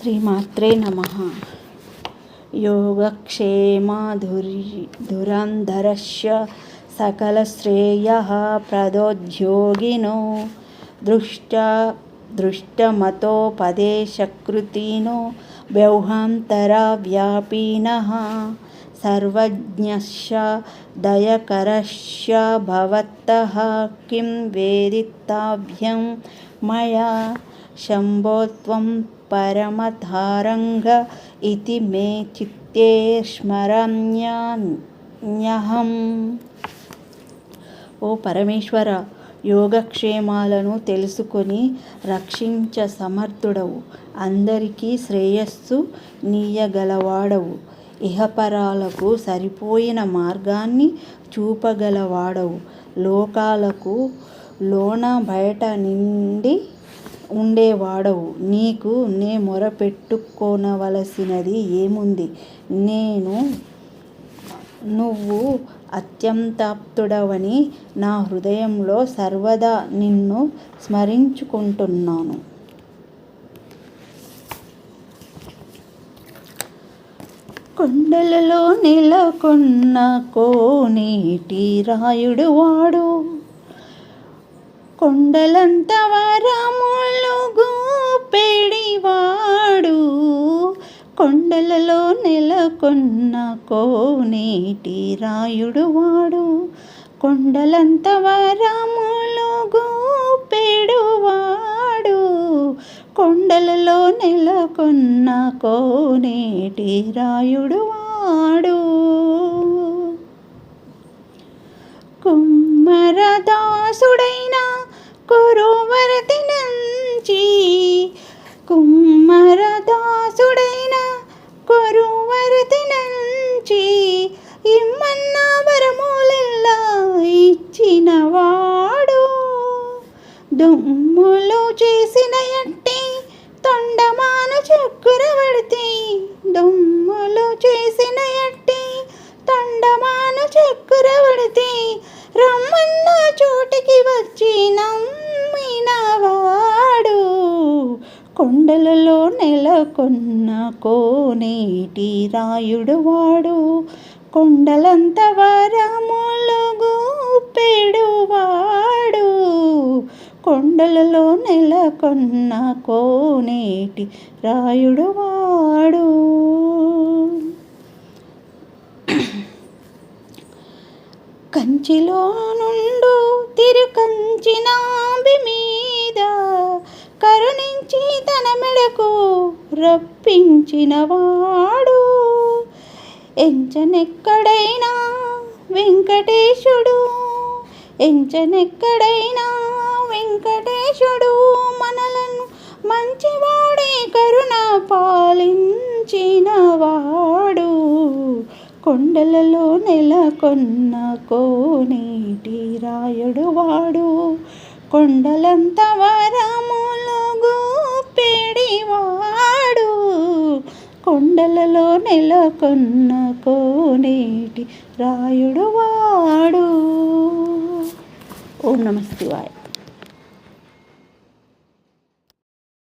శ్రీమాత్రే నమ యోగక్షేమాధురి ధురంధరస్య సకలశ్రేయ ప్రదోద్యోగినో దృష్ట దృష్టమతోపదేశకృతినో వ్యవహాంతరవ్యాపీన సర్వజ్ఞశ్చ దయకరశ్చ భవత్తః కిం వేదితాభ్యం మయా శంభోత్వం పరమధారంగ ఇది మే చిత్తే స్మరణ్యాన్యహం ఓ పరమేశ్వర యోగక్షేమాలను తెలుసుకొని రక్షించ సమర్థుడవు. అందరికీ శ్రేయస్సు నీయగలవాడవు. ఇహపరాలకు సరిపోయిన మార్గాన్ని చూపగలవాడవు. లోకాలకు లోన బయట నిండి ఉండేవాడవు. నీకు నే మొరపెట్టుకోనవలసినది ఏముంది? నేను నువ్వు అత్యంతాప్తుడవని నా హృదయంలో సర్వదా నిన్ను స్మరించుకుంటున్నాను. కొండలలో నెలకొన్న కోనేటి రాయుడు వాడు. కొండలంత వరములు గోపెడివాడు. కొండలలో నెలకొన్న కోనేటి రాయుడు వాడు. కొండలంత వరములు గోపెడువాడు. కొండలలో నెలకొన్న కోనేటి రాయుడు వాడు. కుమ్మరదాసుడే కురువరతి నుంచి కుమ్మరదాసుడైన కురువరతి నుంచి ఇమ్మన్న వరములెల్లా ఇచ్చినవాడు. దుమ్ములు చేసిన ఎట్టి తొండమాన చక్కురవడితే దుమ్ములు చేసిన ఎట్టి తొండమాన చక్కురవడితే రమ్మన్న చోటికి కొండలలో నెలకొన్న కోనేటి రాయుడు వాడు కొండలంత వరములు గూపెడువాడు కొండలలో నెలకొన్న కోనేటి రాయుడు వాడు కంచిలోను నుండు తిరుకంచినాంబి మీద కరుణించి తన మెడకు రప్పించినవాడు ఎంచనెక్కడైనా వెంకటేశుడు ఎంచనెక్కడైనా వెంకటేశుడు మనలను మంచివాడే కరుణ పాలించినవాడు కొండలలో నెలకొన్న కోనేటి రాయుడు వాడు. కొండలంత వరములు గూపెడివాడు. కొండలలో నెలకొన్న కోనేటి రాయుడు వాడు. ఓం నమ శివాయ.